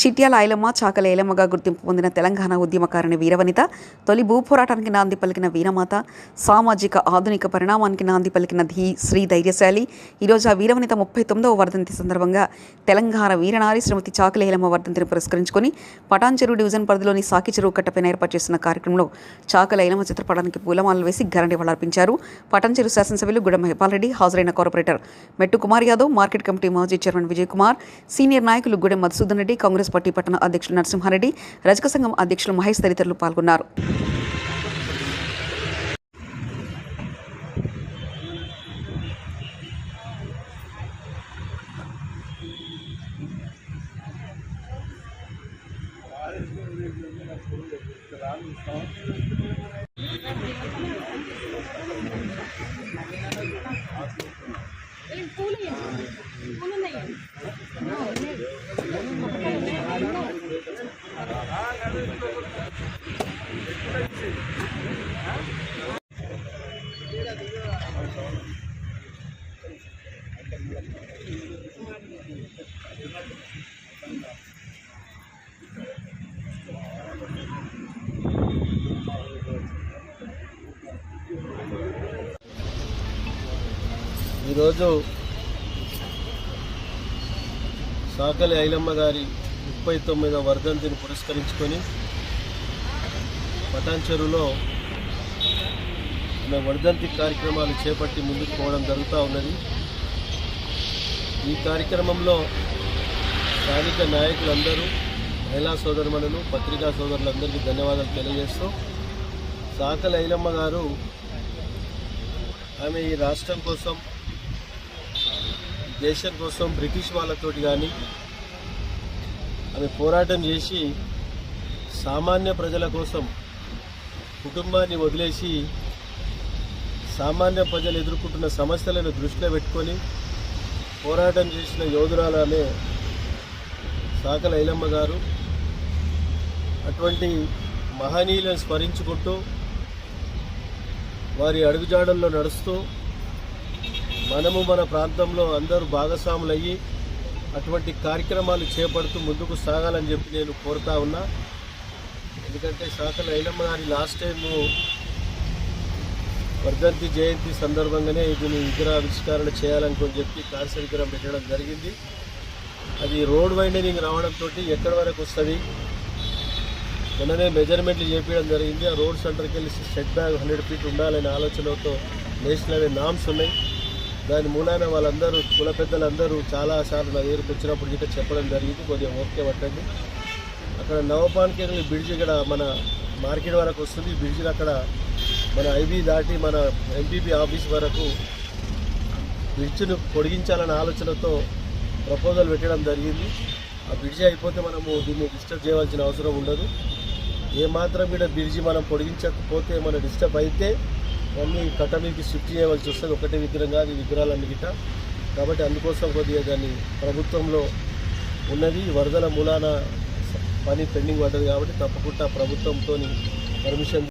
చిట్యాల ఐలమ్మ చాకల ఐలమ్మగా గుర్తింపు పొందిన తెలంగాణ ఉద్యమకారిణి వీరవనిత తొలి భూపోరాటానికి నాంది పలికిన వీరమాత సామాజిక ఆధునిక పరిణామానికి నాంది పలికిన ధీ శ్రీ ధైర్యశాలి. ఈరోజు ఆ వీరవనిత ముప్పై తొమ్మిదవ వర్ధంతి సందర్భంగా తెలంగాణ వీరనారి శ్రీమతి చాకల ఐలమ్మ వర్ధంతిని పురస్కరించుకొని పటాన్చెరు డివిజన్ పరిధిలోని సాకి చెరువు కట్టపైన ఏర్పాటు చేసిన కార్యక్రమంలో చాకల ఐలమ్మ చిత్రపటానికి పూలమాలలు వేసి ఘన నివాళులర్పించారు. పటాన్చెరు శాసనసభ్యులు గుడ మహిపాల్ రెడ్డి హాజరైన corporator Mettu Kumar Yadav market committee మాజీ చైర్మన్ విజయ్ కుమార్ సీనియర్ నాయకులు గుడెం మధుసూదన్ రెడ్డి కాంగ్రెస్ పార్టీ పట్టణ అధ్యక్షులు నరసింహారెడ్డి రజక సంఘం అధ్యక్షులు మహేష్ తదితరులు పాల్గొన్నారు. ఈరోజు సాకలి ఐలమ్మ గారి ముప్పై తొమ్మిదవ వర్ధంతిని పురస్కరించుకొని పటాన్చెరులో మన వర్ధంతి కార్యక్రమాలు చేపట్టి ముందుకు పోవడం జరుగుతూ ఉన్నది. ఈ కార్యక్రమంలో స్థానిక నాయకులందరూ మహిళా సోదరుమణులు పత్రికా సోదరులందరికీ ధన్యవాదాలు తెలియజేస్తూ సాకల ఐలమ్మ గారు ఆమె ఈ రాష్ట్రం కోసం దేశం కోసం బ్రిటిష్ వాళ్ళతోటి కానీ ఆమె పోరాటం చేసి సామాన్య ప్రజల కోసం కుటుంబాన్ని వదిలేసి సామాన్య ప్రజలు ఎదుర్కొంటున్న సమస్యలను దృష్టిలో పెట్టుకొని పోరాటం చేసిన యోధురాలనే సాకల ఐలమ్మ గారు అటువంటి మహనీయులను స్మరించుకుంటూ వారి అడుగుజాడల్లో నడుస్తూ మనము మన ప్రాంతంలో అందరూ భాగస్వాములయ్యి అటువంటి కార్యక్రమాలు చేపడుతూ ముందుకు సాగాలని చెప్పి నేను కోరుతా ఉన్నా. ఎందుకంటే శాఖల ఐలమ్మ గారి లాస్ట్ టైము వర్ధంతి జయంతి సందర్భంగానే దీన్ని విగ్రహావిష్కరణ చేయాలనుకొని చెప్పి కాంస్య విగ్రహం పెట్టడం జరిగింది. అది రోడ్ వైండనింగ్ రావడంతో ఎక్కడి వరకు వస్తుంది? వెంటనే మెజర్మెంట్లు చేపించడం జరిగింది. ఆ రోడ్ సెంటర్కి వెళ్ళి సెట్ బ్యాక్ హండ్రెడ్ ఫీట్ ఉండాలనే ఆలోచనతో నేషనల్ హైవే నామ్స్ ఉన్నాయి. దాని మూలాన వాళ్ళందరూ కుల పెద్దలందరూ చాలాసార్లు నా దగ్గరకు వచ్చినప్పుడు ఇంకా చెప్పడం జరిగింది. కొద్దిగా ఓకే పట్టండి. అక్కడ నవపాన్కేరుల బ్రిడ్జ్ ఇక్కడ మన మార్కెట్ వరకు వస్తుంది. బ్రిడ్జ్ అక్కడ మన ఐబీ దాటి మన ఎంపీపీ ఆఫీస్ వరకు బ్రిడ్జ్ను పొడిగించాలనే ఆలోచనతో ప్రపోజల్ పెట్టడం జరిగింది. ఆ బ్రిడ్జి అయిపోతే మనము దీన్ని డిస్టర్బ్ చేయవలసిన అవసరం ఉండదు. ఏమాత్రం కూడా బ్రిడ్జి మనం పొడిగించకపోతే మన డిస్టర్బ్ అయితే అన్ని కట్టమీకి షిఫ్ట్ చేయవలసి వస్తుంది. ఒకటే విగ్రహం కాదు ఈ గిట్ట. కాబట్టి అందుకోసం కొద్దిగా దాన్ని ప్రభుత్వంలో ఉన్నది. వరదల మూలాన పని పెండింగ్ పడ్డది కాబట్టి తప్పకుండా ప్రభుత్వంతో పర్మిషన్